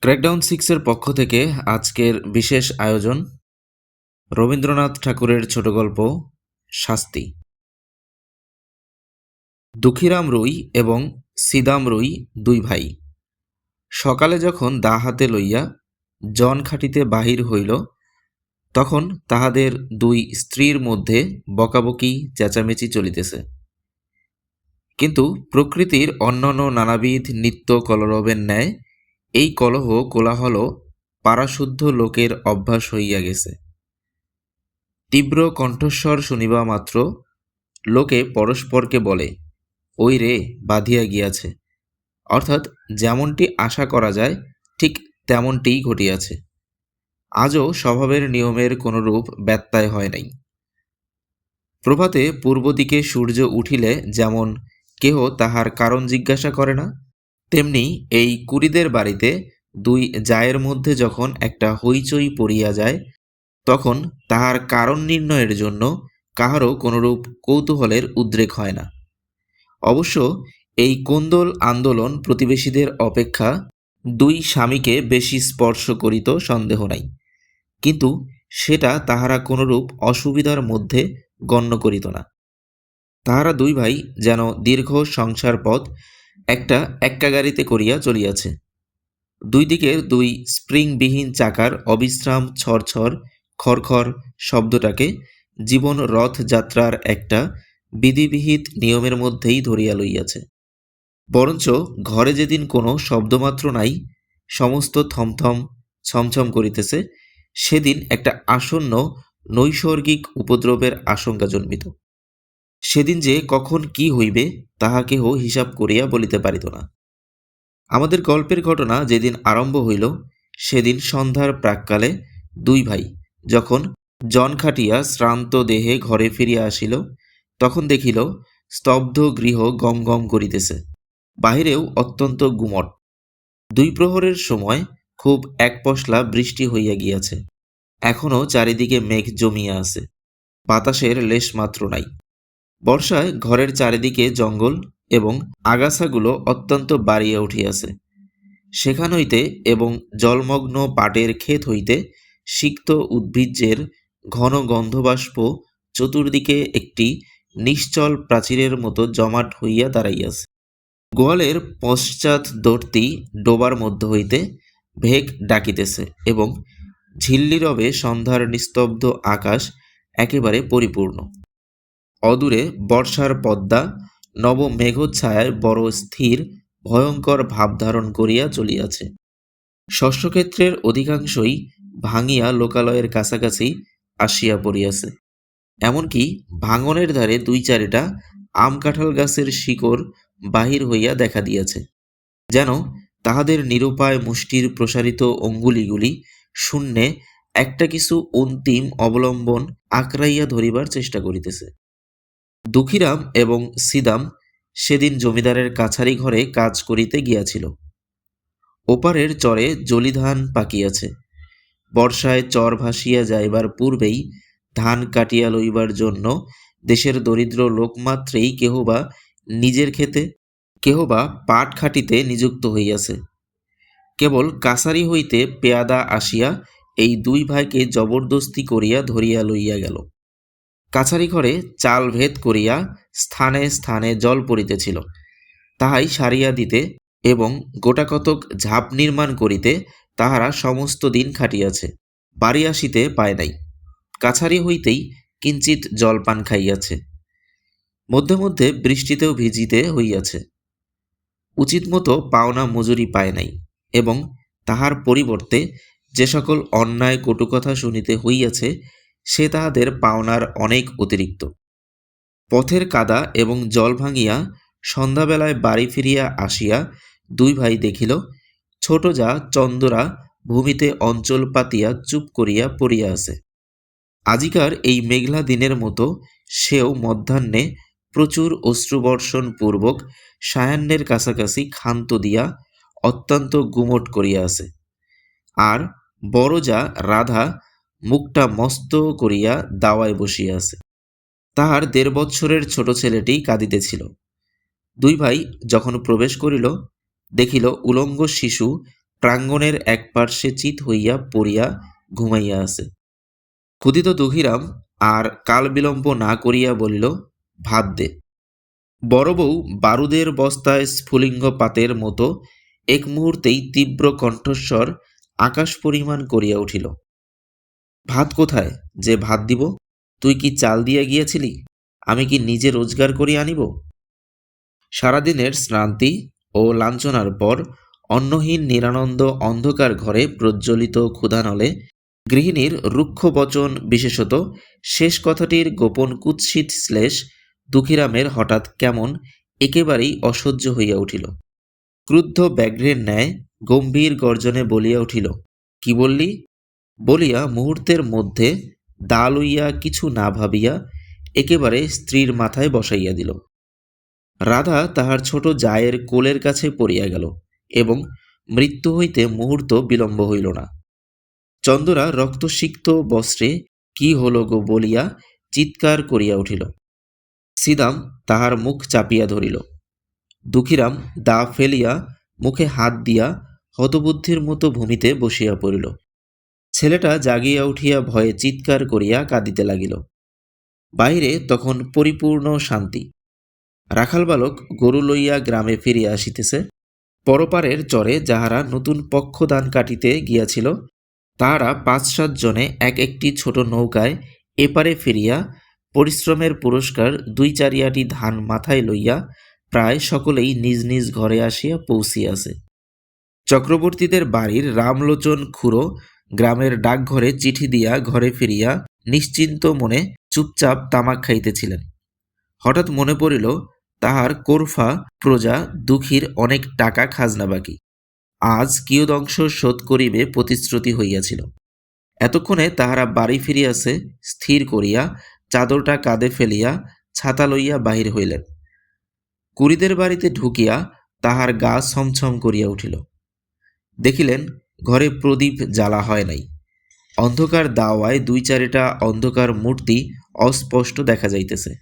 Crackdown সিক্সের পক্ষ থেকে আজকের বিশেষ আয়োজন, রবীন্দ্রনাথ ঠাকুরের ছোট গল্প, শাস্তি। দুঃখীরাম রুই এবং সিদাম রুই দুই ভাই। সকালে যখন দা হাতে লইয়া জন খাটিতে বাহির হইল, তখন তাহাদের দুই স্ত্রীর মধ্যে বকাবকি, চেঁচামেচি চলিতেছে। কিন্তু প্রকৃতির অন্যান্য নানাবিধ নিত্য কলরবের ন্যায় এই কলহ কোলাহল পারাশুদ্ধ লোকের অভ্যাস হইয়া গেছে। তীব্র কণ্ঠস্বর শুনিবা মাত্র লোকে পরস্পরকে বলে, ওই রে, বাঁধিয়া গিয়াছে। অর্থাৎ যেমনটি আশা করা যায়, ঠিক তেমনটিই ঘটিয়াছে। আজও স্বভাবের নিয়মের কোনরূপ ব্যত্যয় হয় নাই। প্রভাতে পূর্ব দিকে সূর্য উঠিলে যেমন কেহ তাহার কারণ জিজ্ঞাসা করে না তেমনি এই কুড়িদের বাড়িতে দুই জায়ের মধ্যে যখন একটা হইচই পড়িয়া যায়, তখন তাহার কারণ নির্ণয়ের জন্য কাহারও কোনরূপ কৌতূহলের উদ্রেক হয় না। অবশ্য এই কোন্দল আন্দোলন প্রতিবেশীদের অপেক্ষা দুই স্বামীকে বেশি স্পর্শ করিত সন্দেহ নাই, কিন্তু সেটা তাহারা কোনরূপ অসুবিধার মধ্যে গণ্য করিত না। তাহারা দুই ভাই যেন দীর্ঘ সংসার পথ একটা এক্কা গাড়িতে করিয়া চলিয়াছে। দুই দিকের দুই স্প্রিংবিহীন চাকার অবিশ্রাম ছড়ছড় খড়খড় শব্দটাকে জীবন রথযাত্রার একটা বিধিবিহিত নিয়মের মধ্যেই ধরিয়া লইয়াছে। বরঞ্চ ঘরে যেদিন কোনো শব্দমাত্র নাই, সমস্ত থমথম, ছমছম করিতেছে, সেদিন একটা আসন্ন নৈসর্গিক উপদ্রবের আশঙ্কা জন্মিত। সেদিন যে কখন কি হইবে, তাহা কেহ হিসাব করিয়া বলিতে পারিত না। আমাদের গল্পের ঘটনা যেদিন আরম্ভ হইল, সেদিন সন্ধ্যার প্রাককালে দুই ভাই যখন জন খাটিয়া শ্রান্ত দেহে ঘরে ফিরিয়া আসিল, তখন দেখিল স্তব্ধ গৃহ গম গম করিতেছে, বাহিরেও অত্যন্ত গুমট। দুই প্রহরের সময় খুব এক পশলা বৃষ্টি হইয়া গিয়াছে এখনও চারিদিকে মেঘ জমিয়া আছে, বাতাসের লেশ মাত্র নাই। বর্ষায় ঘরের চারিদিকে জঙ্গল এবং আগাছাগুলো অত্যন্ত বাড়িয়া উঠিয়াছে। সেখান হইতে এবং জলমগ্ন পাটের ক্ষেত হইতে সিক্ত উদ্ভিজ্জের ঘন গন্ধবাষ্প চতুর্দিকে একটি নিশ্চল প্রাচীরের মতো জমাট হইয়া দাঁড়াইয়াছে। গোয়ালের পশ্চাৎদর্তী ডোবার মধ্য হইতে ভেগ ডাকিতেছে এবং ঝিল্লিরবে সন্ধ্যার নিস্তব্ধ আকাশ একেবারে পরিপূর্ণ। অদূরে বর্ষার পদ্মা, নব মেঘচ্ছায়ায় বড় স্থির, ভয়ঙ্কর ভাব ধারণ করিয়া চলিয়াছে। শস্যক্ষেত্রের অধিকাংশই ভাঙিয়া লোকালয়ের কাছাকাছি আসিয়া পড়িয়াছে। এমনকি ভাঙনের ধারে দুই চারিটা আম কাঁঠাল গাছের শিকড় বাহির হইয়া দেখা দিয়াছে, যেন তাহাদের নিরুপায় মুষ্টির প্রসারিত অঙ্গুলিগুলি শূন্যে একটা কিছু অন্তিম অবলম্বন আঁকড়াইয়া ধরিবার চেষ্টা করিতেছে। দুঃখীরাম এবং সিদাম সেদিন জমিদারের কাছারি ঘরে কাজ করিতে গিয়াছিল। ওপারের চরে জলিধান পাকিয়াছে। বর্ষায় চর ভাসিয়া যাইবার পূর্বেই ধান কাটিয়া লইবার জন্য দেশের দরিদ্র লোকমাত্রেই কেহবা নিজের ক্ষেতে, কেহবা পাট খাটিতে নিযুক্ত হইয়াছে। কেবল কাছারি হইতে পেয়াদা আসিয়া এই দুই ভাইকে জবরদস্তি করিয়া ধরিয়া লইয়া গেল। কাছারি ঘরে চাল ভেদ করিয়া স্থানে স্থানে জল পড়িতেছিল। তাহাই সারিয়া দিতে এবং গোটাকতক ঝাপ নির্মাণ করিতে তাহারা সমস্ত দিন খাটিয়াছে, বাড়ি আসিতে পায় নাই। কাছারি হইতেই কিঞ্চিত জলপান খাইয়াছে। মধ্যে মধ্যে বৃষ্টিতেও ভিজিতে হইয়াছে। উচিত মতো পাওনা মজুরি পায় নাই এবং তাহার পরিবর্তে যে সকল অন্যায় কটুকথা শুনিতে হইয়াছে সে তাহাদের পাওনার অনেক অতিরিক্ত। পথের কাদা এবং জল ভাঙিয়া সন্ধ্যাবেলায় বাড়ি ফিরিয়া আসিয়া দুই ভাই দেখিল, ছোট যা চন্দরা ভূমিতে অঞ্চল পাতিয়া চুপ করিয়া পড়িয়া আছে। আজিকার এই মেঘলা দিনের মতো সেও মধ্যাহ্নে প্রচুর অশ্রুবর্ষণ পূর্বক সায়ান্নের কাছাকাছি ক্ষান্ত দিয়া অত্যন্ত গুমট করিয়া আছে। আর বড় যা রাধা মুখটা মস্ত করিয়া দাওয়ায় বসিয়া আছে। তাহার দেড় বৎসরের ছোট ছেলেটি কাঁদিতেছিল দুই ভাই যখন প্রবেশ করিল, দেখিল উলঙ্গ শিশু প্রাঙ্গণের এক পার্শ্বে চিত হইয়া পড়িয়া ঘুমাইয়া আছে। ক্ষুদিত দুঃখীরাম আর কাল বিলম্ব না করিয়া বলিল, ভাত দে। বড় বউ বারুদের বস্তায় স্ফুলিঙ্গ পাতের মতো এক মুহূর্তেই তীব্র কণ্ঠস্বর আকাশ পরিমাণ করিয়া উঠিল। ভাত কোথায়? যে ভাত দিব। তুই কি চাল দিয়া গিয়েছিলি? আমি কি নিজে রোজগার করি আনিব? সারাদিনের শ্রান্তি ও লাঞ্ছনার পর অন্নহীন নিরানন্দ অন্ধকার ঘরে প্রজ্বলিত ক্ষুধানলে গৃহিণীর রুক্ষ বচন বিশেষত শেষ কথাটির গোপন কুৎসিত শ্লেষ দুঃখীরামের হঠাৎ কেমন একেবারেই অসহ্য হইয়া উঠিল। ক্রুদ্ধ ব্যাঘ্রের ন্যায় গম্ভীর গর্জনে বলিয়া উঠিল, কি বললি? বলিয়া মুহূর্তের মধ্যে দা লইয়া কিছু না ভাবিয়া একেবারে স্ত্রীর মাথায় বসাইয়া দিল। রাধা তাহার ছোট জায়ের কোলের কাছে পড়িয়া গেল এবং মৃত্যু হইতে মুহূর্ত বিলম্ব হইল না। চন্দরা রক্তসিক্ত বস্ত্রে, কি হল গো? বলিয়া চিৎকার করিয়া উঠিল। সিদাম তাহার মুখ চাপিয়া ধরিল। দুঃখীরাম দা ফেলিয়া মুখে হাত দিয়া হতবুদ্ধির মতো ভূমিতে বসিয়া পড়িল। ছেলেটা জাগিয়া উঠিয়া ভয়ে চিৎকার করিয়া কাঁদিতে লাগিল। বাইরে তখন পরিপূর্ণ শান্তি। রাখাল বালক গরু লইয়া গ্রামে ফিরিয়া আসিতেছে। পরপারের চরে যাহারা নতুন পক্ষদান কাটিতে গিয়াছিল, তাহারা পাঁচ সাত জনে এক একটি ছোট নৌকায় এপারে ফিরিয়া পরিশ্রমের পুরস্কার দুই চারিয়াটি ধান মাথায় লইয়া প্রায় সকলেই নিজ নিজ ঘরে আসিয়া পৌঁছিয়াছে। চক্রবর্তীদের বাড়ির রামলোচন খুড়ো গ্রামের ডাকঘরে চিঠি দিয়া ঘরে ফিরিয়া নিশ্চিন্ত মনে চুপচাপ তামাক খাইতেছিলেন। হঠাৎ মনে পড়িল, তাহার কোরফা প্রজা দুঃখীর অনেক টাকা খাজনা বাকি। আজ কিয়দংশ শোধ করিবে প্রতিশ্রুতি হইয়াছিল। এতক্ষণে তাহারা বাড়ি ফিরিয়াছে, স্থির করিয়া চাদরটা কাঁধে ফেলিয়া ছাতা লইয়া বাহির হইলেন। কুড়িদের বাড়িতে ঢুকিয়া তাহার গা ছমছম করিয়া উঠিল। দেখিলেন ঘরে প্রদীপ জ্বালা হয় নাই। অন্ধকার দাওয়ায় দুই চারিটা অন্ধকার মূর্তি অস্পষ্ট দেখা যাইতেছে।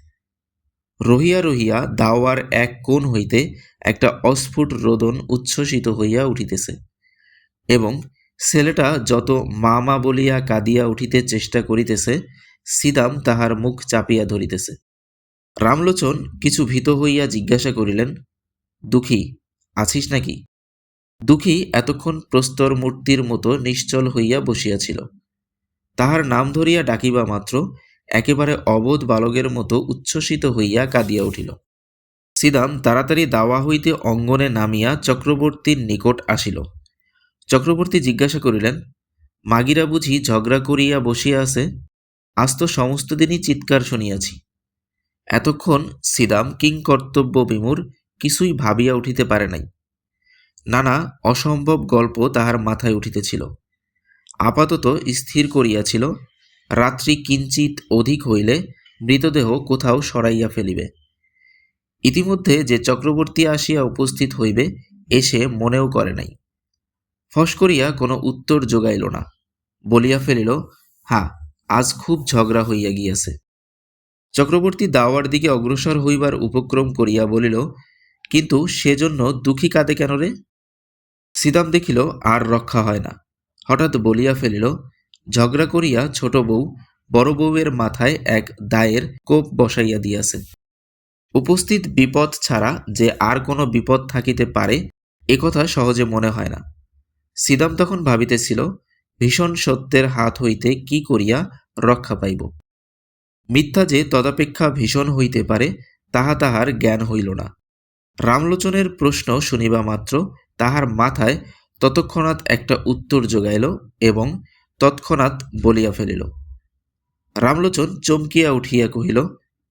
রহিয়া রহিয়া দাওয়ার এক কোণ হইতে একটা অস্ফুট রোদন উচ্ছ্বসিত হইয়া উঠিতেছে এবং ছেলেটা যত মা মা বলিয়া কাঁদিয়া উঠিতে চেষ্টা করিতেছে, সিদাম তাহার মুখ চাপিয়া ধরিতেছে। রামলোচন কিছু ভীত হইয়া জিজ্ঞাসা করিলেন, দুঃখী, আছিস নাকি? দুঃখী এতক্ষণ প্রস্তর মূর্তির মতো নিশ্চল হইয়া বসিয়াছিল। তাহার নাম ধরিয়া ডাকিবা মাত্র একেবারে অবোধ বালকের মতো উচ্ছ্বসিত হইয়া কাঁদিয়া উঠিল। সিদাম তাড়াতাড়ি দাওয়া হইতে অঙ্গনে নামিয়া চক্রবর্তীর নিকট আসিল। চক্রবর্তী জিজ্ঞাসা করিলেন, মাগিরা বুঝি ঝগড়া করিয়া বসিয়া আছে? আজ তো সমস্ত দিনই চিৎকার শুনিয়াছি। এতক্ষণ সিদাম কিংকর্তব্য বিমূর কিছুই ভাবিয়া উঠিতে পারে নাই। নানা অসম্ভব গল্প তাহার মাথায় উঠিতেছিল। আপাতত স্থির করিয়াছিল, রাত্রি কিঞ্চিত অধিক হইলে মৃতদেহ কোথাও সরাইয়া ফেলিবে। ইতিমধ্যে যে চক্রবর্তী আসিয়া উপস্থিত হইবে এসে মনেও করে নাই। ফস করিয়া কোনো উত্তর যোগাইল না, বলিয়া ফেলিল, হা, আজ খুব ঝগড়া হইয়া গিয়াছে। চক্রবর্তী দাওয়ার দিকে অগ্রসর হইবার উপক্রম করিয়া বলিল, কিন্তু সেজন্য দুঃখী কাঁদে কেন রে? সিদাম দেখিল, আর রক্ষা হয় না। হঠাৎ বলিয়া ফেলিল, ঝগড়া করিয়া ছোট বউ বড় বউয়ের মাথায় এক দায়ের কোপ বসাইয়া দিয়াছে। উপস্থিত বিপদ ছাড়া যে আর কোনো বিপদ থাকিতে পারে একথা সহজে মনে হয় না। সিদাম তখন ভাবিতেছিল, ভীষণ সত্যের হাত হইতে কি করিয়া রক্ষা পাইব? মিথ্যা যে তদাপেক্ষা ভীষণ হইতে পারে, তাহা তাহার জ্ঞান হইল না। রামলোচনের প্রশ্ন শুনিবা মাত্র তাহার মাথায় ততক্ষণাৎ একটা উত্তর যোগাইল এবং তৎক্ষণাৎ বলিয়া ফেলিল, রামলোচন চমকিয়া উঠিয়া কহিল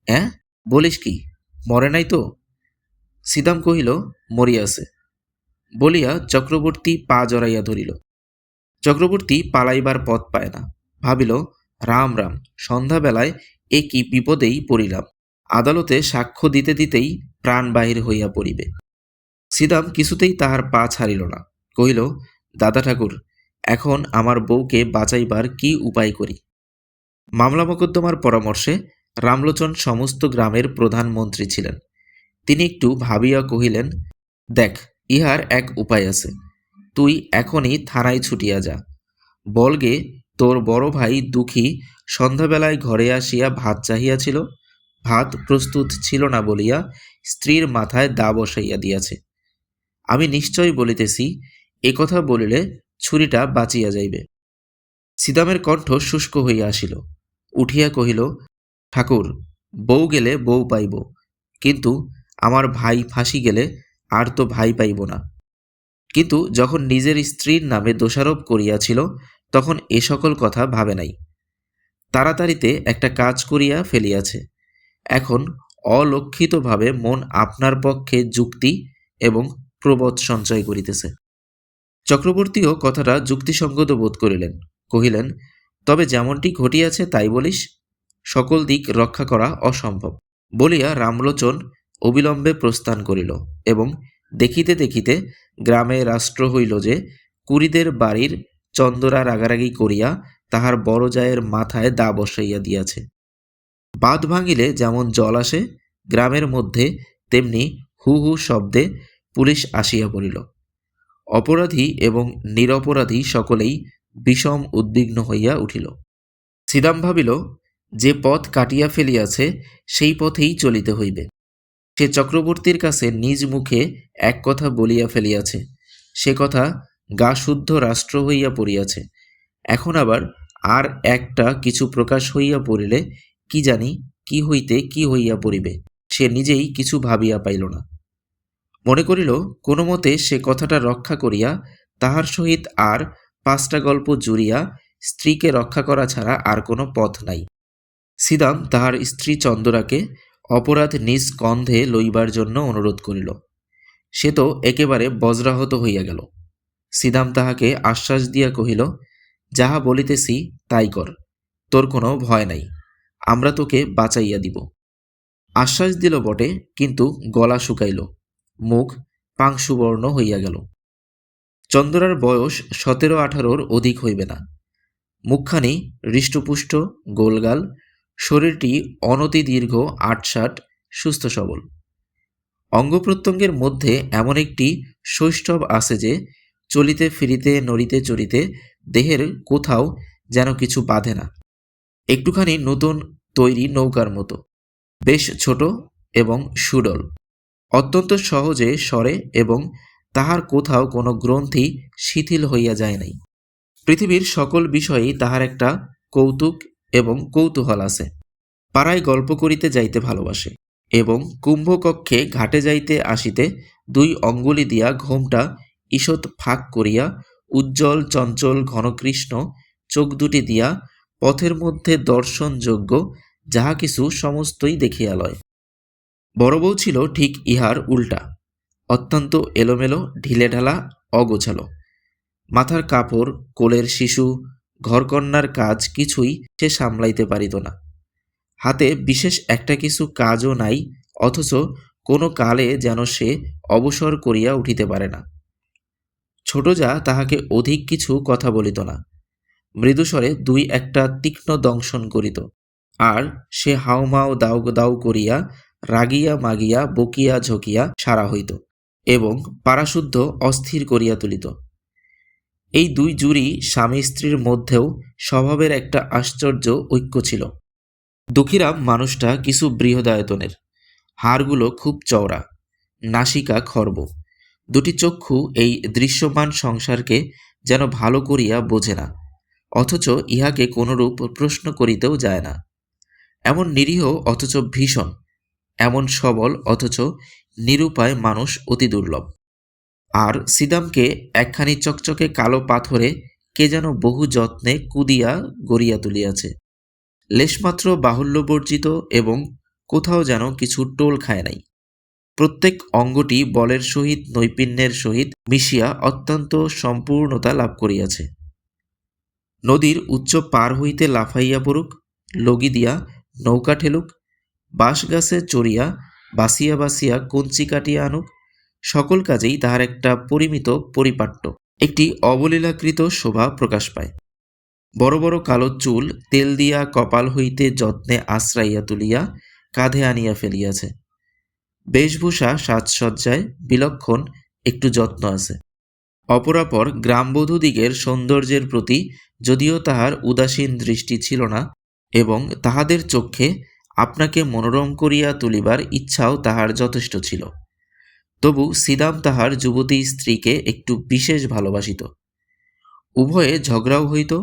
অ্যাঁ বলিস কি, মরে নাই তো? সিদাম কহিল, মরিয়াছে। বলিয়া চক্রবর্তী পা জড়াইয়া ধরিল। চক্রবর্তী পালাইবার পথ পায় না, ভাবিল, রাম রাম, সন্ধ্যাবেলায় এ কি বিপদেই পড়িলাম। আদালতে সাক্ষ্য দিতে দিতেই প্রাণ বাহির হইয়া পড়িবে। সিদাম কিছুতেই তাহার পা ছাড়িল না। কহিল, দাদা ঠাকুর, এখন আমার বউকে বাঁচাইবার কি উপায় করি? মামলা মোকদ্দমার পরামর্শে রামলোচন সমস্ত গ্রামের প্রধানমন্ত্রী ছিলেন। তিনি একটু ভাবিয়া কহিলেন, দেখ, ইহার এক উপায় আছে। তুই এখনই থানায় ছুটিয়া যা। বলগে তোর বড় ভাই দুঃখী সন্ধ্যাবেলায় ঘরে আসিয়া ভাত চাহিয়াছিল, ভাত প্রস্তুত ছিল না বলিয়া স্ত্রীর মাথায় দা বসাইয়া দিয়াছে। আমি নিশ্চয় বলিতেছি, এ কথা বলিলে ছুরিটা বাঁচিয়া যাইবে। সিদামের কণ্ঠ শুষ্ক হইয়া আসিল। উঠিয়া কহিল, ঠাকুর, বউ গেলে বউ পাইব, কিন্তু আমার ভাই ফাঁসি গেলে আর তো ভাই পাইব না। কিন্তু যখন নিজের স্ত্রীর নামে দোষারোপ করিয়াছিল, তখন এ সকল কথা ভাবে নাই। তাড়াতাড়িতে একটা কাজ করিয়া ফেলিয়াছে। এখন অলক্ষিতভাবে মন আপনার পক্ষে যুক্তি এবং প্রবোধ সঞ্চয় করিতেছে। চক্রবর্তীও কথাটা যুক্তিসঙ্গত বোধ করিলেন, কহিলেন, তবে যেমনটি ঘটিয়াছে তাই বলিস, সকল দিক রক্ষা করা অসম্ভব। বলিয়া রামলোচন অবিলম্বে প্রস্থান করিল এবং দেখিতে দেখিতে গ্রামে রাষ্ট্র হইল যে, কুড়িদের বাড়ির চন্দরা রাগারাগি করিয়া তাহার বড় জায়ের মাথায় দা বসাইয়া দিয়াছে। বাঁধ ভাঙিলে যেমন জল আসে, গ্রামের মধ্যে তেমনি হু হু শব্দে পুলিশ আসিয়া পড়িল। অপরাধী এবং নিরপরাধী সকলেই বিষম উদ্বিগ্ন হইয়া উঠিল। সিদাম ভাবিল, যে পথ কাটিয়া ফেলিয়াছে, সেই পথেই চলিতে হইবে। সে চক্রবর্তীর কাছে নিজ মুখে এক কথা বলিয়া ফেলিয়াছে। সে কথা গা শুদ্ধ রাষ্ট্র হইয়া পড়িয়াছে। এখন আবার আর একটা কিছু প্রকাশ হইয়া পড়িলে কি জানি কি হইতে কি হইয়া পড়িবে, সে নিজেই কিছু ভাবিয়া পাইল না। মনে করিল কোনো মতে সে কথাটা রক্ষা করিয়া তাহার সহিত আর পাঁচটা গল্প জুড়িয়া স্ত্রীকে রক্ষা করা ছাড়া আর কোনো পথ নাই। সিদাম তাহার স্ত্রী চন্দরাকে অপরাধ নিজ কন্ধে লইবার জন্য অনুরোধ করিল। সে তো একেবারে বজ্রাহত হইয়া গেল। সিদাম তাহাকে আশ্বাস দিয়া কহিল, যাহা বলিতেছি তাই কর, তোর কোনো ভয় নাই, আমরা তোকে বাঁচাইয়া দিব। আশ্বাস দিল বটে, কিন্তু গলা শুকাইল। মুখ পাংশুবর্ণ হইয়া গেল। চন্দরার বয়স সতেরো আঠারোর অধিক হইবে না। মুখখানি হৃষ্টপুষ্ট, গোলগাল, শরীরটি অনতি দীর্ঘ আটষাট, সুস্থ সবল। অঙ্গপ্রত্যঙ্গের মধ্যে এমন একটি শৈষ্ঠব আছে যে, চলিতে ফিরিতে, নড়িতে চড়িতে দেহের কোথাও যেন কিছু বাঁধে না। একটুখানি নতুন তৈরি নৌকার মতো। বেশ ছোট এবং সুডল। অত্যন্ত সহজে সরে এবং তাহার কোথাও কোনো গ্রন্থি শিথিল হইয়া যায় নাই। পৃথিবীর সকল বিষয়েই তাহার একটা কৌতুক এবং কৌতূহল আছে। পাড়ায় গল্প করিতে যাইতে ভালোবাসে এবং কুম্ভকক্ষে ঘাটে যাইতে আসিতে দুই অঙ্গুলি দিয়া ঘোমটা ঈষৎ ফাঁক করিয়া উজ্জ্বল, চঞ্চল, ঘনকৃষ্ণ চোখ দুটি দিয়া পথের মধ্যে দর্শনযোগ্য যাহা কিছু সমস্তই দেখিয়া লয়। বড় বউ ছিল ঠিক ইহার উল্টা। অত্যন্ত এলোমেলো ঢিলেঢালা অগোছালো। মাথার কাপড়, কোলের শিশু ঘরকন্যার কাজ কিছুই সে সামলাইতে পারিত না। হাতে বিশেষ একটা কিছু কাজও নাই, অথচ কোনো কালে যেন সে অবসর করিয়া উঠিতে পারে না। ছোট যা তাহাকে অধিক কিছু কথা বলিত না। মৃদুস্বরে দুই একটা তীক্ষ্ণ দংশন করিত। আর সে হাউমাউ দাউ দাউ করিয়া রাগিয়া মাগিয়া, বকিয়া ঝকিয়া সারা হইত এবং পারাশুদ্ধ অস্থির করিয়া তুলিত। এই দুই জুড়ি স্বামী স্ত্রীর মধ্যেও স্বভাবের একটা আশ্চর্য ঐক্য ছিল। দুঃখীরাম মানুষটা কিছু বৃহদায়তনের। হাড়গুলো খুব চওড়া, নাসিকা খর্ব। দুটি চক্ষু এই দৃশ্যমান সংসারকে যেন ভালো করিয়া বোঝে না, অথচ ইহাকে কোনরূপ প্রশ্ন করিতেও যায় না। এমন নিরীহ অথচ ভীষণ। এমন সবল, অথচ নিরুপায় মানুষ অতি দুর্লভ। আর সিদামকে একখানি চকচকে কালো পাথরে কে যেন বহু যত্নে কুদিয়া গড়িয়া তুলিয়াছে। লেশমাত্র বাহুল্যবর্জিত এবং কোথাও যেন কিছু টোল খায় নাই। প্রত্যেক অঙ্গটি বলের সহিত, নৈপুণ্যের সহিত মিশিয়া অত্যন্ত সম্পূর্ণতা লাভ করিয়াছে। নদীর উচ্চ পার হইতে লাফাইয়া পড়ুক, লগি দিয়া নৌকা ঠেলুক বাঁশ গাছে চড়িয়া বাসিয়া বাসিয়া কঞ্চি কাটিয়া আনুক, সকল কাজেই তাহার একটা পরিমিত পরিপাট্য। একটি অবলীলাকৃত শোভা প্রকাশ পায়। বড় বড় কালো চুল তেল দিয়া কপাল হইতে যত্নে আশ্রাইয়া তুলিয়া কাঁধে আনিয়া ফেলিয়াছে। বেশভূষা সাজসজ্জায় বিলক্ষণ একটু যত্ন আছে। অপরাপর গ্রামবধূদিগের সৌন্দর্যের প্রতি যদিও তাহার উদাসীন দৃষ্টি ছিল না এবং তাহাদের চক্ষে আপনাকে মনোরম করিয়া তুলিবার ইচ্ছাও তাহার যথেষ্ট ছিল। তবু সিদাম তাহার যুবতী স্ত্রীকে একটু বিশেষ ভালোবাসিত। উভয়ে ঝগড়াও হইত,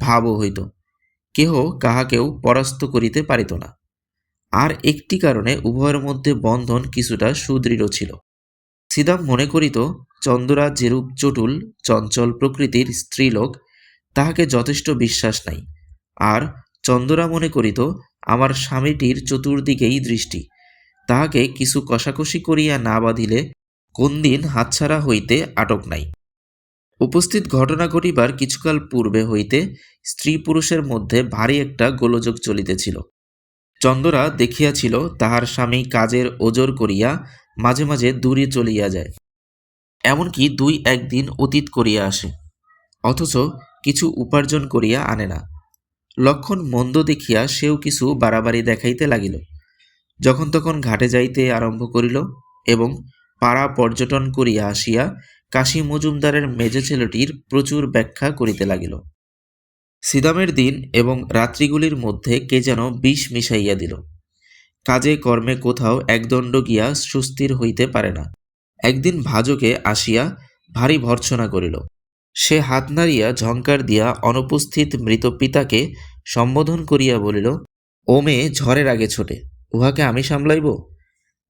ভাবও হইত, কেহ কাহাকেও পরাস্ত করিতে পারিত না। আর একটি কারণে উভয়ের মধ্যে বন্ধন কিছুটা সুদৃঢ় ছিল। সিদাম মনে করিত, চন্দ্রা যেরূপ চটুল, চঞ্চল প্রকৃতির স্ত্রীলোক, তাহাকে যথেষ্ট বিশ্বাস নাই। আর চন্দরা মনে করিত আমার স্বামীটির চতুর্দিকেই দৃষ্টি। তাহাকে কিছু কষাকষি করিয়া না বাঁধিলে কোন দিন হাতছাড়া হইতে আটক নাই। উপস্থিত ঘটনা ঘটিবার কিছুকাল পূর্বে হইতে স্ত্রী পুরুষের মধ্যে ভারী একটা গোলযোগ চলিতেছিল। চন্দরা দেখিয়াছিল তাহার স্বামী কাজের ওজোর করিয়া মাঝে মাঝে দূরে চলিয়া যায়। এমনকি দুই একদিন অতীত করিয়া আসে, অথচ কিছু উপার্জন করিয়া আনে না। লক্ষণ মন্দ দেখিয়া সেও কিছু বাড়াবাড়ি দেখাইতে লাগিল। যখন তখন ঘাটে যাইতে আরম্ভ করিল এবং পাড়া পর্যটন করিয়া আসিয়া কাশী মজুমদারের মেজে ছেলেটির প্রচুর ব্যাখ্যা করিতে লাগিল। সিদামের দিন এবং রাত্রিগুলির মধ্যে কে যেন বিষ মিশাইয়া দিল। কাজে কর্মে কোথাও একদণ্ড গিয়া সুস্থির হইতে পারে না। একদিন ভাজকে আসিয়া ভারী ভর্ৎসনা করিল। সে হাত নাড়িয়া ঝঙ্কার দিয়া অনুপস্থিত মৃত পিতাকে সম্বোধন করিয়া বলিল, ও মেয়ে, ঝড়ের আগে ছোটে, উহাকে আমি সামলাইব?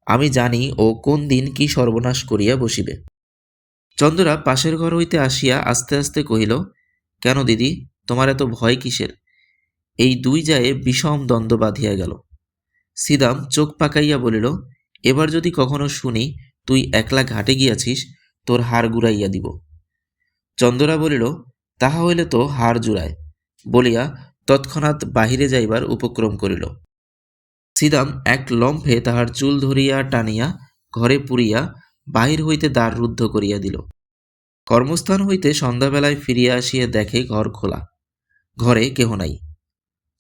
আমি জানি ও কোন দিন কি সর্বনাশ করিয়া বসিবে। চন্দ্রা পাশের ঘর হইতে আসিয়া আস্তে আস্তে কহিল, কেন দিদি, তোমার এত ভয় কিসের? এই দুই জায়ে বিষম দ্বন্দ্ব বাঁধিয়া গেল। সিদাম চোখ পাকাইয়া বলিল, এবার যদি কখনো শুনি তুই একলা ঘাটে গিয়াছিস, তোর হাড় গুড়াইয়া দিব। চন্দরা বলিল, তাহা হইলে তো হাড় জুড়ায়। বলিয়া তৎক্ষণাৎ বাহিরে যাইবার উপক্রম করিল। সিদাম এক লম্ফে তাহার চুল ধরিয়া টানিয়া ঘরে পুরিয়া বাহির হইতে দ্বার রুদ্ধ করিয়া দিল। কর্মস্থান হইতে সন্ধ্যাবেলায় ফিরিয়া আসিয়া দেখে ঘর খোলা। ঘরে কেহ নাই।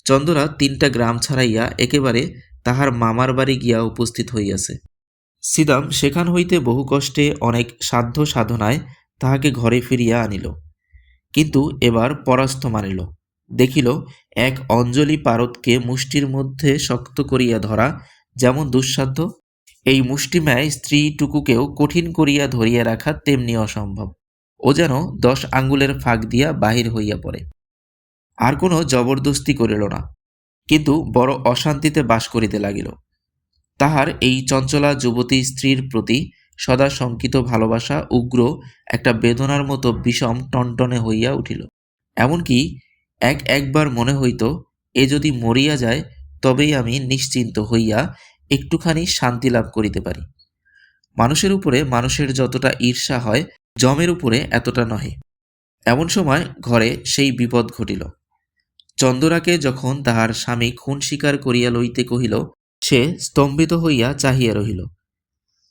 চন্দরা তিনটা গ্রাম ছাড়াইয়া একেবারে তাহার মামার বাড়ি গিয়া উপস্থিত হইয়াছে। সিদাম সেখান হইতে বহু কষ্টে অনেক সাধ্য সাধনায় তাহাকে ঘরে ফিরিয়া আনিল। কিন্তু এবার পরাস্ত মানিল। দেখিল, এক অঞ্জলি পারদকে মুষ্টির মধ্যে শক্ত করিয়া ধরা যেমন দুঃসাধ্য, এই মুষ্টিমায় স্ত্রীটুকুকেও কঠিন করিয়া ধরিয়া রাখা তেমনি অসম্ভব। ও যেন দশ আঙ্গুলের ফাঁক দিয়া বাহির হইয়া পড়ে। আর কোনো জবরদস্তি করিল না, কিন্তু বড় অশান্তিতে বাস করিতে লাগিল। তাহার এই চঞ্চলা যুবতী স্ত্রীর প্রতি সদা শঙ্কিত ভালোবাসা, উগ্র, একটা বেদনার মতো বিষম টনটনে হইয়া উঠিল। এমনকি এক একবার মনে হইত, এ যদি মরিয়া যায়, তবেই আমি নিশ্চিন্ত হইয়া একটুখানি শান্তি লাভ করিতে পারি। মানুষের উপরে মানুষের যতটা ঈর্ষা হয়, জমের উপরে এতটা নহে। এমন সময় ঘরে সেই বিপদ ঘটিল। চন্দরাকে যখন তাহার স্বামী খুন স্বীকার করিয়া লইতে কহিল, সে স্তম্ভিত হইয়া চাহিয়া রহিল।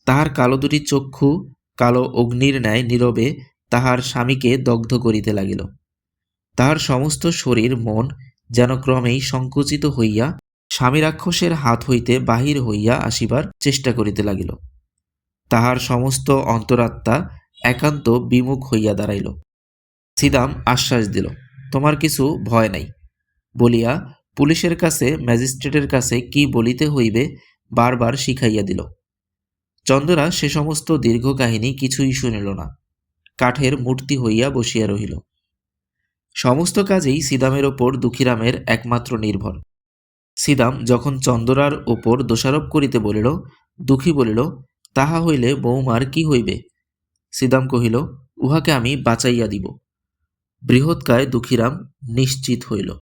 তাহার কালো দুটি চক্ষু, কালো অগ্নির ন্যায় নীরবে তাহার স্বামীকে দগ্ধ করিতে লাগিল। তাহার সমস্ত শরীর, মন যেন ক্রমেই সংকুচিত হইয়া স্বামী রাক্ষসের হাত হইতে বাহির হইয়া আসিবার চেষ্টা করিতে লাগিল। তাহার সমস্ত অন্তরাত্মা একান্ত বিমুখ হইয়া দাঁড়াইল। সিদাম আশ্বাস দিল, তোমার কিছু ভয় নাই। বলিয়া পুলিশের কাছে, ম্যাজিস্ট্রেটের কাছে কি বলিতে হইবে বারবার শিখাইয়া দিল। চন্দরা সে সমস্ত দীর্ঘ কাহিনী কিছুই শুনিল না। কাঠের মূর্তি হইয়া বসিয়া রহিল। সমস্ত কাজেই সিদামের ওপর দুঃখীরামের একমাত্র নির্ভর। সিদাম যখন চন্দরার ওপর দোষারোপ করিতে বলিল, দুঃখী বলিল, তাহা হইলে বৌমার কি হইবে? সিদাম কহিল, উহাকে আমি বাঁচাইয়া দিব। বৃহৎকায় দুঃখীরাম নিশ্চিত হইল।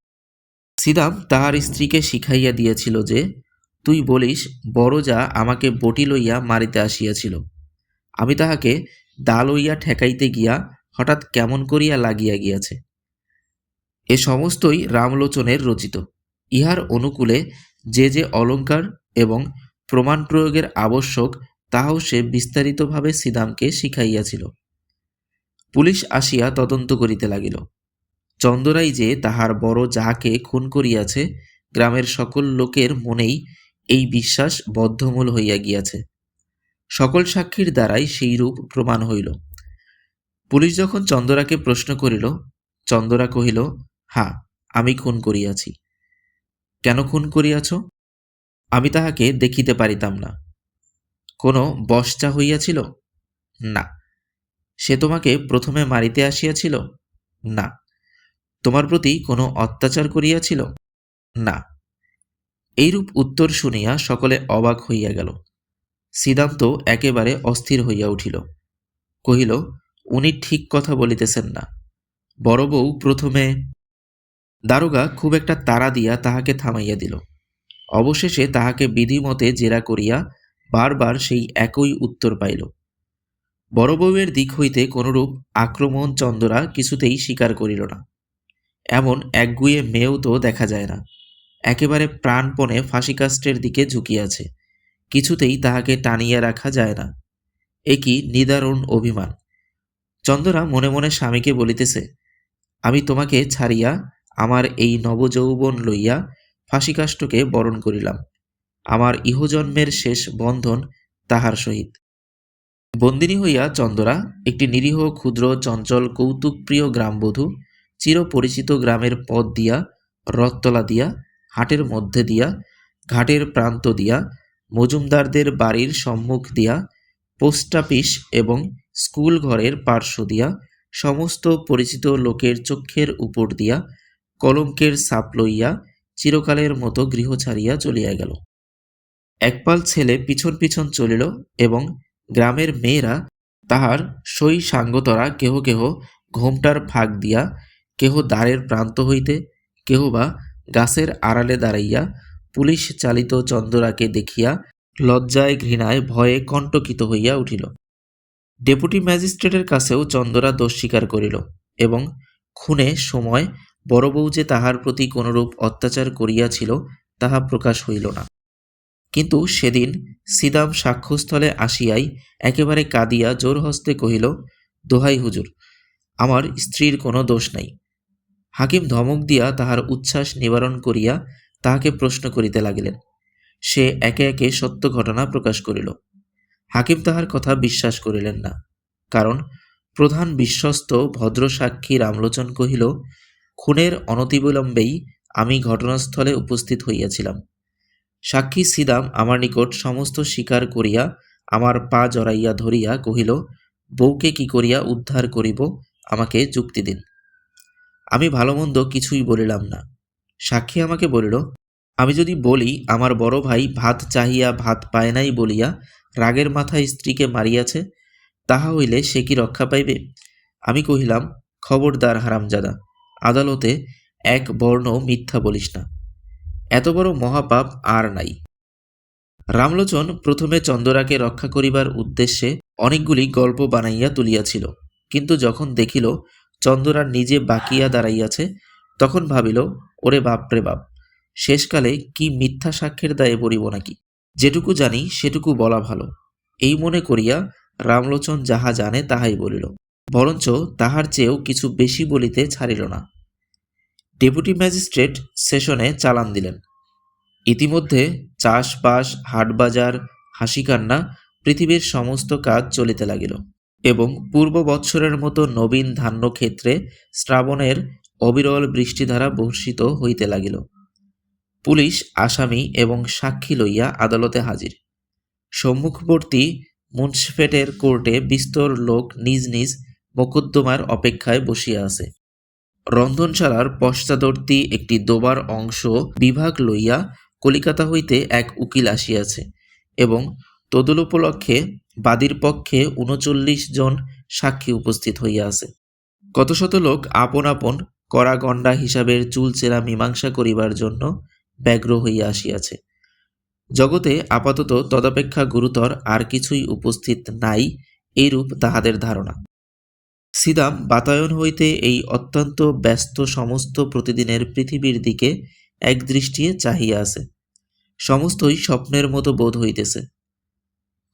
সিদাম তাহার স্ত্রীকে শিখাইয়া দিয়েছিল যে তুই বলিস, বড় যা আমাকে বটি লইয়া মারিতে আসিয়াছিল। আমি তাহাকে দা লইয়া ঠেকাইতে গিয়া হঠাৎ কেমন করিয়া লাগিয়া গিয়াছে। এ সমস্তই রামলোচনের রচিত। ইহার অনুকূলে যে যে অলঙ্কার এবং প্রমাণ প্রয়োগের আবশ্যক, তাহাও সে বিস্তারিতভাবে সিদামকে শিখাইয়াছিল। পুলিশ আসিয়া তদন্ত করিতে লাগিল। চন্দরাই যে তাহার বড় যাহাকে খুন করিয়াছে, গ্রামের সকল লোকের মনেই এই বিশ্বাস বদ্ধমূল হইয়া গিয়াছে। সকল সাক্ষীর দ্বারাই সেই রূপ প্রমাণ হইল। পুলিশ যখন চন্দরাকে প্রশ্ন করিল, চন্দরা কহিল, হা, আমি খুন করিয়াছি। কেন খুন করিয়াছ? আমি তাহাকে দেখিতে পারিতাম না। কোনো বসচা হইয়াছিল? না। সে তোমাকে প্রথমে মারিতে আসিয়াছিল? না। তোমার প্রতি কোনো অত্যাচার করিয়াছিল? না। এইরূপ উত্তর শুনিয়া সকলে অবাক হইয়া গেল। সিদ্ধান্ত একেবারে অস্থির হইয়া উঠিল। কহিল, উনি ঠিক কথা বলিতেছেন না। বড় বউ প্রথমে দারোগা খুব একটা তাড়া দিয়া তাহাকে থামাইয়া দিল। অবশেষে তাহাকে বিধিমতে জেরা করিয়া বারবার সেই একই উত্তর পাইল। বড় বউয়ের দিক হইতে কোনরূপ আক্রমণ চন্দরা কিছুতেই স্বীকার করিল না। এমন একগুয়ে মেয়েও তো দেখা যায় না। একেবারে প্রাণপণে ফাঁসিকাষ্টের দিকে ঝুঁকিয়াছে কিছুতেই তাহাকে টানিয়া রাখা যায় না। এ কি নিদারুণ অভিমান। চন্দরা মনে মনে স্বামীকে বলিতেছে, আমি তোমাকে ছাড়িয়া আমার এই নবযৌবন লইয়া ফাঁসিকাষ্টকে বরণ করিলাম। আমার ইহজন্মের শেষ বন্ধন তাহার সহিত বন্দিনী হইয়া চন্দরা, একটি নিরীহ, ক্ষুদ্র, চঞ্চল, কৌতুকপ্রিয় গ্রামবধূ, চিরপরিচিত গ্রামের পথ দিয়া, রথতলা দিয়া হাটের মধ্যে দিয়া, ঘাটের প্রান্ত দিয়া, মজুমদারদের বাড়ির সম্মুখ দিয়া, পোস্ট অফিস এবং স্কুল ঘরের পার্শ্ব দিয়া, সমস্ত পরিচিত লোকের চক্ষের উপর দিয়া, কলঙ্কের সাপ লইয়া চিরকালের মতো গৃহ ছাড়িয়া চলিয়া গেল। একপাল ছেলে পিছন পিছন চলিল এবং গ্রামের মেয়েরা তাহার সই সাঙ্গতরা কেহ কেহ ঘোমটার ফাঁক দিয়া, কেহ দ্বারের প্রান্ত হইতে, কেহ বা গাছের আড়ালে দাঁড়াইয়া পুলিশ চালিত চন্দ্রাকে দেখিয়া লজ্জায় ঘৃণায় ভয়ে কণ্টকিত হইয়া উঠিল। ডেপুটি ম্যাজিস্ট্রেটের কাছেও চন্দরা দোষ স্বীকার করিল এবং খুনে সময় বড় বউ যে তাহার প্রতি কোনরূপ অত্যাচার করিয়াছিল তাহা প্রকাশ হইল না। কিন্তু সেদিন সিদাম সাক্ষ্যস্থলে আসিয়াই একেবারে কাঁদিয়া জোর হস্তে কহিল, দোহাই হুজুর, আমার স্ত্রীর কোনো দোষ নাই। হাকিম ধমক দিয়া তাহার উচ্ছ্বাস নিবারণ করিয়া তাহাকে প্রশ্ন করিতে লাগিলেন। সে একে একে সত্য ঘটনা প্রকাশ করিল। হাকিম তাহার কথা বিশ্বাস করিলেন না, কারণ প্রধান বিশ্বস্ত ভদ্র সাক্ষী রামলোচন কহিল, খুনের অনতিবিলম্বেই আমি ঘটনাস্থলে উপস্থিত হইয়াছিলাম। সাক্ষী সিদাম আমার নিকট সমস্ত স্বীকার করিয়া আমার পা জড়াইয়া ধরিয়া কহিল, বউকে কি করিয়া উদ্ধার করিব? আমাকে যুক্তি দিন আমি ভালো মন্দ কিছুই বলিলাম না। সাক্ষী আমাকে বলিল, আমি যদি বলি, আমার বড় ভাই ভাত চাহিয়া ভাত পায় নাই বলিয়া রাগের মাথায় স্ত্রীকে মারিয়াছে, তাহা হইলে সে কি রক্ষা পাইবে? আমি কহিলাম, খবরদার হারামজাদা, আদালতে এক বর্ণ মিথ্যা বলিস না। এত বড় মহাপাপ আর নাই। রামলোচন প্রথমে চন্দরাকে রক্ষা করিবার উদ্দেশ্যে অনেকগুলি গল্প বানাইয়া তুলিয়াছিল, কিন্তু যখন দেখিল চন্দরা নিজে বাকিয়া দাঁড়াইয়াছে, তখন ভাবিল, ওরে বাপরে বাপ, শেষকালে কি মিথ্যা সাক্ষ্যের দায়ে পড়িব নাকি? যেটুকু জানি সেটুকু বলা ভালো। এই মনে করিয়া রামলোচন যাহা জানে তাহাই বলিল, বরঞ্চ তাহার চেয়েও কিছু বেশি বলিতে ছাড়িল না। ডেপুটি ম্যাজিস্ট্রেট সেশনে চালান দিলেন। ইতিমধ্যে চাষবাস, হাটবাজার, হাসিকান্না, পৃথিবীর সমস্ত কাজ চলিতে লাগিল। এবং পূর্ব বৎসরের মতো নবীন ধান্য ক্ষেত্রে শ্রাবণের অবিরল বৃষ্টিধারা বর্ষিত হইতে লাগিল। পুলিশ, আসামি এবং সাক্ষী লইয়া আদালতে হাজির। সম্মুখবর্তী মুন্সফেটের কোর্টে বিস্তর লোক নিজ নিজ মোকদ্দমার অপেক্ষায় বসিয়া আছে। রন্ধনশালার পশ্চাদর্তী একটি দোবার অংশ বিভাগ লইয়া কলিকাতা হইতে এক উকিল আসিয়াছে এবং তদুপলক্ষে বাদীর পক্ষে উনচল্লিশ জন সাক্ষী উপস্থিত হইয়া আছে। কত শত লোক আপন আপন করাগণ্ডা হিসাবের চুলচেরা মীমাংসা করিবার জন্য ব্যগ্র হইয়া আসিয়াছে। জগতে আপাতত তদপেক্ষা গুরুতর আর কিছুই উপস্থিত নাই এইরূপ তাহাদের ধারণা। সিদাম বাতায়ন হইতে এই অত্যন্ত ব্যস্ত সমস্ত প্রতিদিনের পৃথিবীর দিকে এক দৃষ্টিয়ে চাহিয়া আছে। সমস্তই স্বপ্নের মতো বোধ হইতেছে।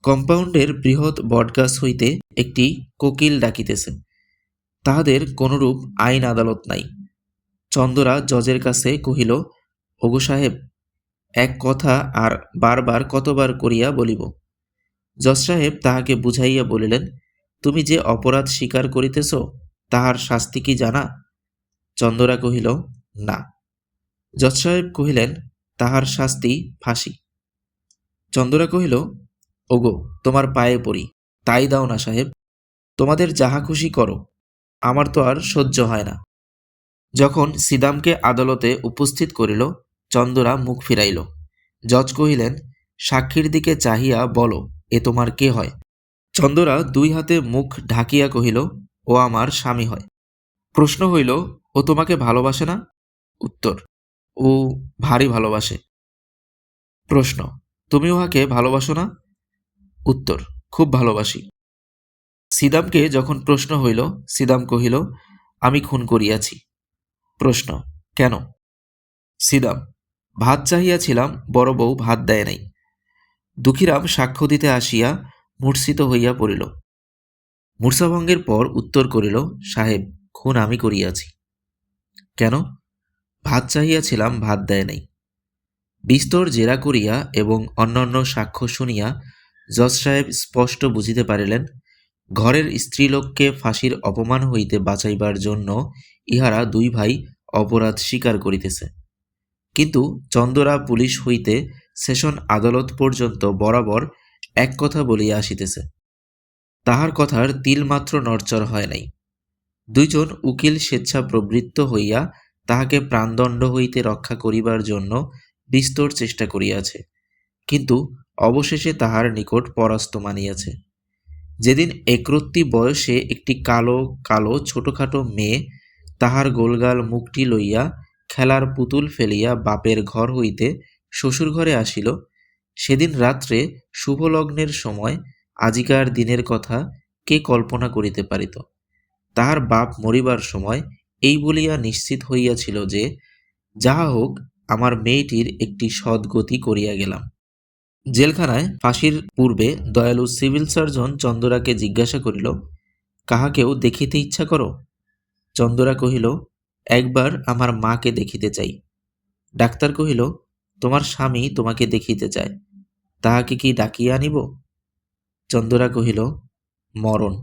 কম্পাউন্ডের বৃহৎ বটগাছ হইতে একটি কোকিল ডাকিতেছে। তাহাদের কোনরূপ আইন আদালত নাই। চন্দরা জজের কাছে কহিল, ওগো সাহেব, এক কথা আর বারবার কতবার করিয়া বলিব। জজ সাহেব তাহাকে বুঝাইয়া বলিলেন, তুমি যে অপরাধ স্বীকার করিতেছ, তাহার শাস্তি কি জানা? চন্দরা কহিল, না। জজ সাহেব কহিলেন, তাহার শাস্তি ফাঁসি। চন্দরা কহিল ওগো, তোমার পায়ে পড়ি। তাই দাও না, সাহেব। তোমাদের যাহা খুশি করো। আমার তো আর সহ্য হয় না। যখন সিদামকে আদালতে উপস্থিত করিল, চন্দরা মুখ ফিরাইল। জজ কহিলেন, সাক্ষীর দিকে চাহিয়া বলো, এ তোমার কে হয়? চন্দরা দুই হাতে মুখ ঢাকিয়া কহিল, ও আমার স্বামী হয়। প্রশ্ন হইল, ও তোমাকে ভালোবাসে না? উত্তর, ও ভারী ভালোবাসে। প্রশ্ন, তুমি উহাকে ভালোবাসো না? উত্তর, খুব ভালোবাসি। সিদামকে যখন প্রশ্ন হইল, সিদাম কহিল, আমি খুন করিয়াছি। প্রশ্ন, কেন? সিদাম, ভাত চাহিয়াছিলাম, বড় বউ ভাত দেয় নাই। দুঃখীরাম সাক্ষ্য দিতে আসিয়া মূর্ছিত হইয়া পড়িল। মূর্ছাভঙ্গের পর উত্তর করিল, সাহেব, খুন আমি করিয়াছি। কেন? ভাত চাহিয়াছিলাম, ভাত দেয় নাই। বিস্তর জেরা করিয়া এবং অন্যান্য সাক্ষ্য শুনিয়া জজ সাহেব স্পষ্ট বুঝিতে পারিলেন, ঘরের স্ত্রীলোককে ফাঁসির অপমান হইতে বাঁচাইবার জন্য ইহারা দুই ভাই অপরাধ স্বীকার করিতেছে। কিন্তু চন্দরা পুলিশ হইতে সেশন আদালত পর্যন্ত বরাবর এক কথা বলিয়া আসিতেছে। তাহার কথার তিলমাত্র নড়চড় হয় নাই। দুইজন উকিল স্বেচ্ছা প্রবৃত্ত হইয়া তাহাকে প্রাণদণ্ড হইতে রক্ষা করিবার জন্য বিস্তর চেষ্টা করিয়াছে। কিন্তু অবশেষে তাহার নিকট পরাস্ত মানিয়াছে। যেদিন একরত্তি বয়সে একটি কালো কালো, ছোটখাটো মেয়ে তাহার গোলগাল মুখটি লইয়া খেলার পুতুল ফেলিয়া বাপের ঘর হইতে শ্বশুর ঘরে আসিল, সেদিন রাত্রে শুভলগ্নের সময় আজিকার দিনের কথা কে কল্পনা করিতে পারিত। তাহার বাপ মরিবার সময় এই বলিয়া নিশ্চিত হইয়াছিল যে, যাহা হোক, আমার মেয়েটির একটি সদ্গতি করিয়া গেলাম। জেলখানায় ফাঁসির পূর্বে দয়ালু সিভিল সার্জন চন্দরাকে জিজ্ঞাসা করিল, কাহাকেও দেখিতে ইচ্ছা করো? চন্দরা কহিল, একবার আমার মাকে দেখিতে চাই। ডাক্তার কহিল, তোমার স্বামী তোমাকে দেখিতে চায়, তাহাকে কি ডাকিয়া আনিব? চন্দরা কহিল, মরণ।